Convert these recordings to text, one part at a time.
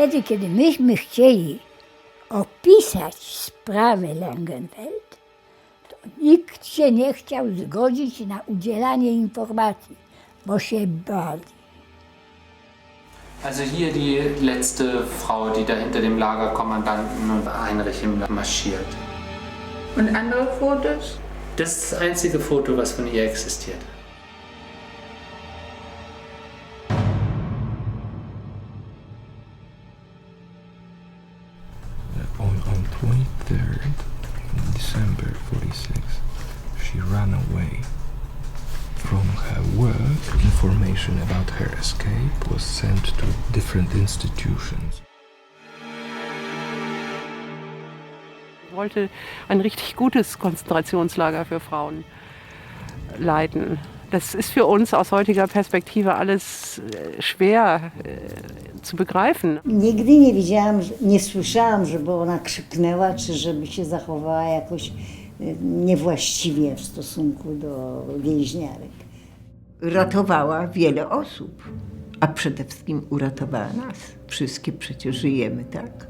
Wtedy, kiedy myśmy chcieli opisać sprawę Langenfeld, to nikt się nie chciał zgodzić na udzielanie informacji, bo się bali. Also hier die letzte Frau, die da hinter dem Lagerkommandanten Heinrich Himmler marschiert. Und andere Fotos? Das ist das einzige Foto, was von ihr existiert. 23rd, in December 46, she ran away. From her work, information about her escape was sent to different institutions. Ich wollte ein richtig gutes Konzentrationslager für Frauen leiten. Das ist für uns aus heutiger Perspektive alles äh, schwer äh, zu begreifen. Nigdy nie widziałam, że- nie słyszałam, żeby ona krzyknęła, czy żeby się zachowała jakoś y, niewłaściwie w stosunku do więźniarek. Ratowała wiele osób, a przede wszystkim uratowała nas. Wszystkie przecież żyjemy, tak?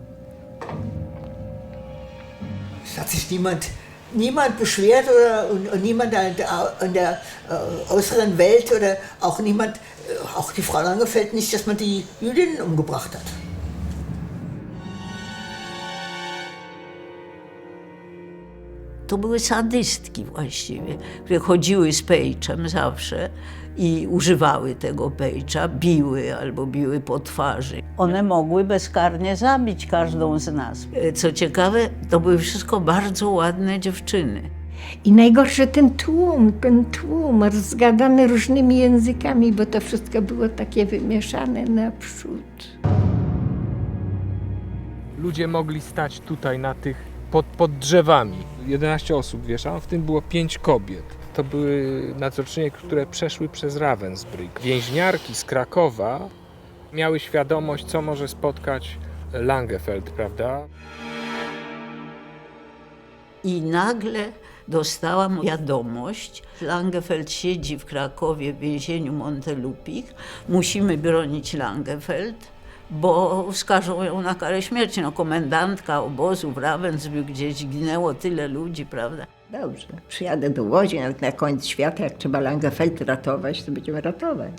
Sich niemand, niemand beschwert oder und, und niemand in der, in der äh, äußeren Welt oder auch niemand, äh, auch die Frau Langefeld nicht, dass man die Jüdinnen umgebracht hat. To były sadystki właściwie, które chodziły z pejczem zawsze i używały tego pejcza, biły albo biły po twarzy. One mogły bezkarnie zabić każdą z nas. E, Co ciekawe, to były wszystko bardzo ładne dziewczyny. I najgorsze ten tłum, ten tłum rozgadany różnymi językami, bo to wszystko było takie wymieszane naprzód. Ludzie mogli stać tutaj na tych, pod, pod drzewami. 11 osób wieszano, w tym było 5 kobiet. To były nadzorczynie, które przeszły przez Ravensbrück. Więźniarki z Krakowa miały świadomość, co może spotkać Langefeld, prawda? I nagle dostałam wiadomość, Langefeld siedzi w Krakowie w więzieniu Montelupich, musimy bronić Langefeld, bo skażą ją na karę śmierci. No, komendantka obozu w Ravensbrück, gdzie zginęło tyle ludzi, prawda? Dobrze, przyjadę do Łodzi, nawet na koniec świata, jak trzeba Langefeld ratować, to będziemy ratować.